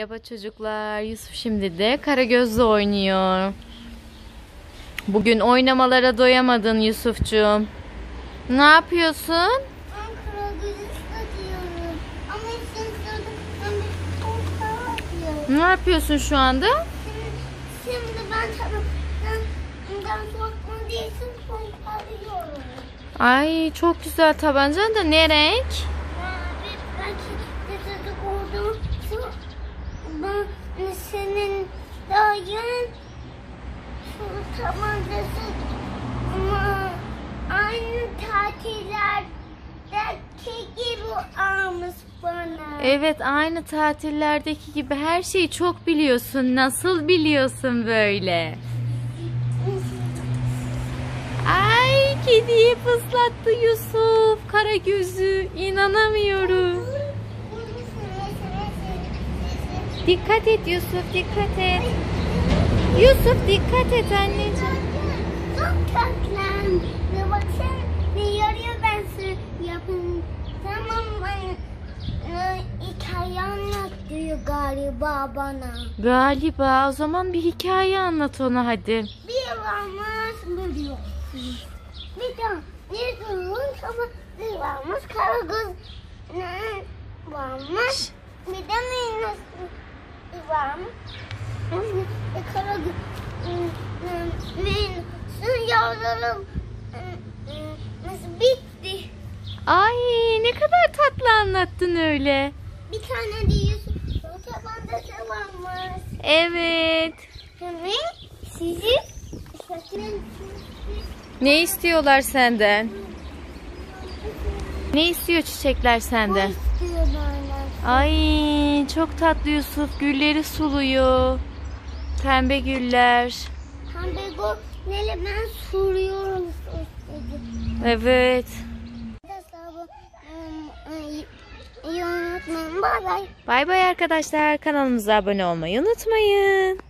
Merhaba çocuklar. Yusuf şimdi de Karagöz'le oynuyor. Bugün oynamalara doyamadın Yusufcuğum. Ne yapıyorsun? Ankara Gülüş'te diyorum. Ama ben korkağı diyorum. Ne yapıyorsun şu anda? Şimdi, şimdi ben ben, ben korkma değilsin korkuyorum. Ay çok güzel tabancan da ne renk? Bir belki de olduğum ben senin dayın tabancası aynı tatillerdeki gibi almış bana. Evet aynı tatillerdeki gibi her şeyi çok biliyorsun. Nasıl biliyorsun böyle? Ay kediye fıslattı Yusuf. Kara gözü. İnanamıyorum. Dikkat et Yusuf dikkat et. Yusuf dikkat et anneciğim. Çok tatlı. Baksana ne yarıyor ben yapın. Tamam? Ee, Hikaye anlatıyor galiba bana. Galiba o zaman bir hikaye anlat ona hadi. Bir varmış biliyor. Bir de ne durmuş ama bir varmış kara kız ne varmış. Bir de minus bir varmış. Bir kara kız minusun yavrularım bitti. Ay ne kadar tatlı anlattın öyle. Bir tane de Yusuf tabancası varmış. Evet. Ve sizi. Ne istiyorlar senden? Ne istiyor çiçekler senden? Ay çok tatlı Yusuf. Gülleri suluyor. Pembe güller. Pembe neyle ben istedi. Evet. Bay bay arkadaşlar. Kanalımıza abone olmayı unutmayın.